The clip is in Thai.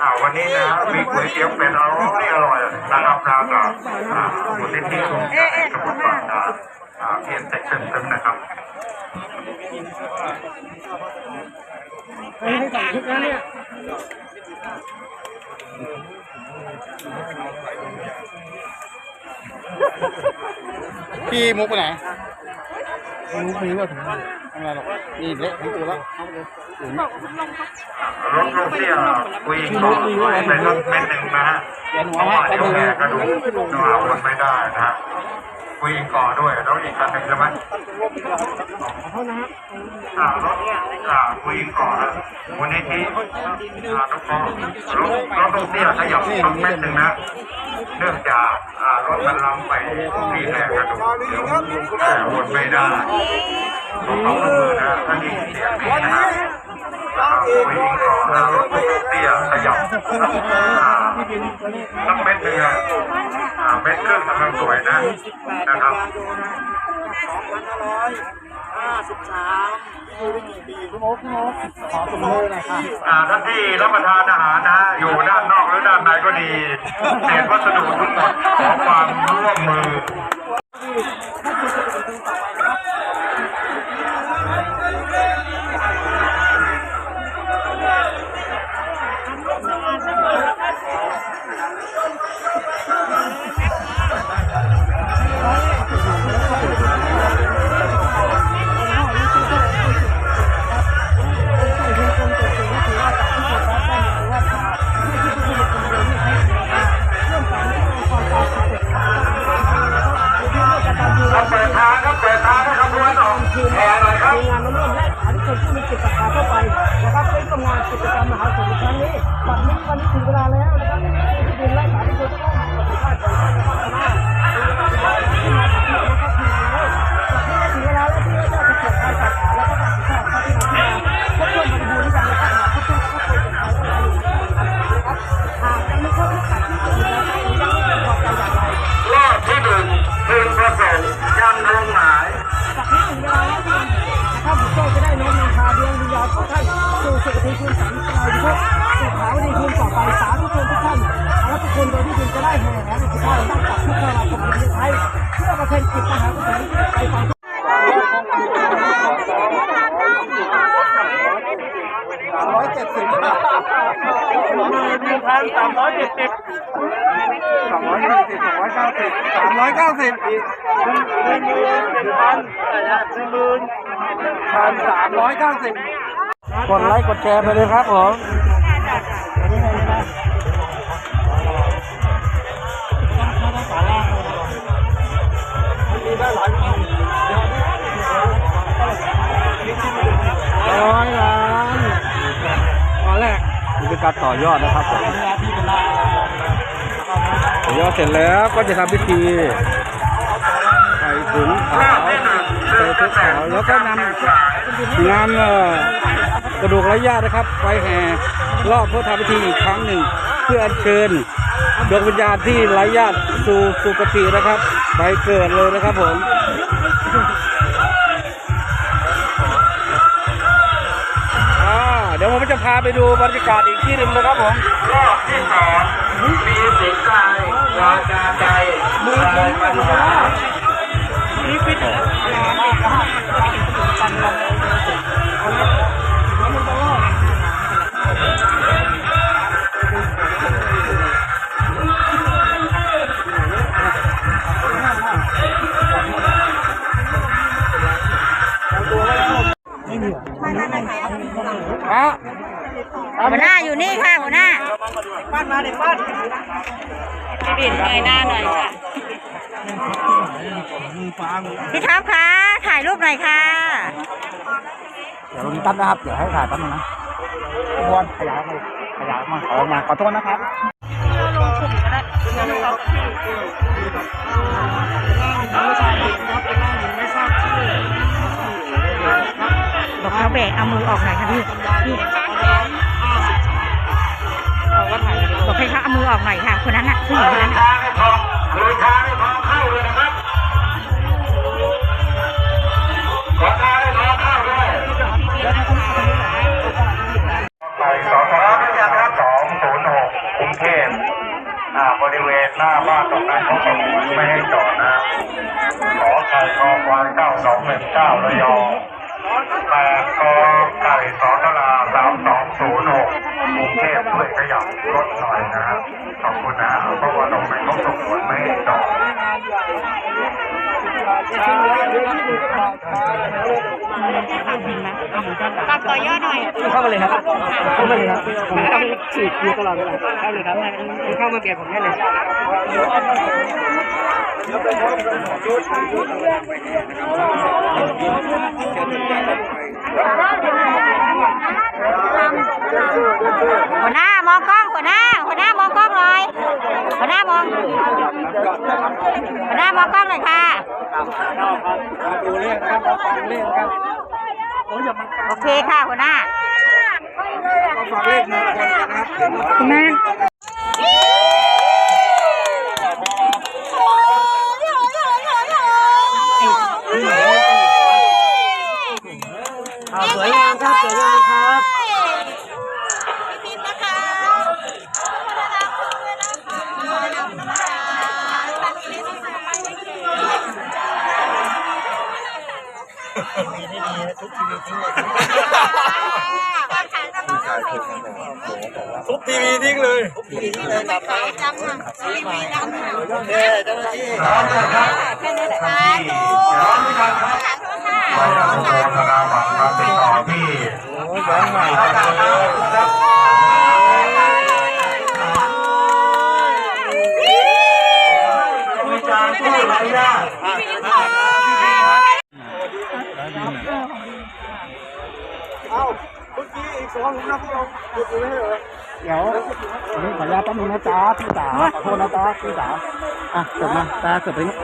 อ่าวันนี้นะมีก๋วยเตี๋ยวเป็ดอร่อยอร่อยนะครับนะกับอ่ามูลนิธิสมุทรสมุทรปราการอ่าเพียนเต็กเต็มๆนะครับให้ใส่ชุดนั้นเนี่ยพี่มุกไปไหนรู้มีว่าถึง อะไรหรอกนี่เละทั้งตัวแล้วรถลูกเที่ยวคุยก่อนเป็นรถเม็ดหนึ่งนะฮะเพราะว่าเดี๋ยวแกกระดูกดูอาวนไม่ได้นะฮะ คุยก่อนด้วยแล้วอีกคันหนึ่งใช่ไหมเท่านะฮะอ่ารถอ่าคุยก่อนนะวันนี้ที่อ่าทุกคนรถรถลูกเนี่ยขยับรถเม็ดหนึ่งนะ เนื่องจากอ่ารถมันล้ำไปที่แม่กระดูกเดี๋ยวแต่วนไม่ได้ต้องเอามือนะถ้ายิงเสียงนี้นะ คุยก่อนนะรถลูกเนี่ยขยับสักเม็ดหนึ่งอะอ่าเม็ดครึ่งกำลังสวยนะนะครับขอสมมือหน่อยค่ะอ่าท่านที่รับประทานอาหารนะฮะอยู่ด้านนอกหรือด้านในก็ดีเศษวัสดุทั้งหมดขอความร่วมมือ i don't know ดวงวิญญาณขอท่านสู่สุคติภูมิสันติภาพสู่ขาวดีภูมิต่อไปสาธุชนทุกท่านและทุกคนโดยที่คุณจะได้แห่แหนในสุดท้ายตั้งแต่ทุกเวลาของประเทศไทยเพื่อประเทศกิจมหากุศลไปฟังร้อยเจ็ดสิบหนึ่งพันสามร้อยเจ็ดสิบสองร้อยเก้าสิบสองร้อยเก้าสิบสามร้อยเก้าสิบหนึ่งหมื่นหนึ่งพันหนึ่งหมื่นพันสามร้อยเก้าสิบ กดไลค์กดแชร์ไปเลยครับผมร้อยล้านตอนแรกนี่เป็นการต่อยอดนะครับผมต่อยอดเสร็จแล้วก็จะทำพิธีใส่ถุงขาวใส่ถุงขาวแล้วก็นำงานเอ่อ กระดูกไร้ญาตินะครับ ไปแห่รอบเพื่อทำพิธีอีกครั้งหนึ่ง เพื่ออัญเชิญดวงวิญญาณที่ไร้ญาติสู่สุคตินะครับ ไปเกิดเลยนะครับผมอ่าเดี๋ยวผมจะพาไปดูบรรยากาศอีกที่หนึ่งนะครับผมรอบที่สองมีสิงกายวาจาใจมือมือปัญหานี่ฟิตเหร ออะหัวหน้าอยู่นี่ค่ะหัวหน้าป้านมาเด็กป้านบินเงยหน้าหน่อยค่ะพี่ท็อปคะถ่ายรูปหน่อยค่ะ เดี๋ยวรามีตั้นนะครับ เดี๋ยวให้ถ่ายตั้นงนะขบวนขยายมาขยายมาออกมาขอโทษนะครับบอกเขา เบรกเอามือออกหน่อยค่ะพี่พี่บอกให้เขาเอามือออกหน่อยค่ะ คนนั้นน่ะผู้หญิงคนนั้นน่ะทางให้พอเลยทางให้พอเข้าเลยนะครับขอทางให้พอเข้าด้วยไปสองร้อยด้วยกันครับสองบริเวณหน้าบ้านตรงนั้นเขาสงวนไม่ให้จอดนะ ขอไข่คอควายเก้าสองหนึ่งเก้าระยอง แปดกอไก่สองตลาสามสองศูนย์หกกรุงเทพด้วยขยับรถหน่อยนะขอบคุณนะเพราะว่าตรงนั้นเขาสงวนไม่ให้จอด ตัดต่อยอดหน่อยเข้ามาเลยครับเข้ามาเลยครับผมต้องฉีดอยู่ตลอดเวลาเข้าเลยครับเข้ามาเปลี่ยนผมได้เลยหัวหน้ามองกล้องหัวหน้าหัวหน้ามองกล้องหน่อยหัวหน้ามอง หัวหน้ามองกล้องหน่อยค่ะดูเล่นครับฟังเล่นครับโอเคค่ะหัวหน้าฟังเล่นนะนะครับ คุณแม่ สวยงามครับสวยงามครับ ทุ บทีวีทิ้งเลยไปยังโรงพยาบาลมาติดต่อที่ โอ้ยแบงค์ใหม่จังเลย มีการพูดอะไรนะ เอ้าเมื่อกี้อีกสองนะพวก เดี๋ยวนนี้ขออนุญาตแป๊บนึงนะจ๊ะพี่จ๋าขอโทษนะจ๊ะพี่จ๋าอะจบมาตาเสร็จไปนี่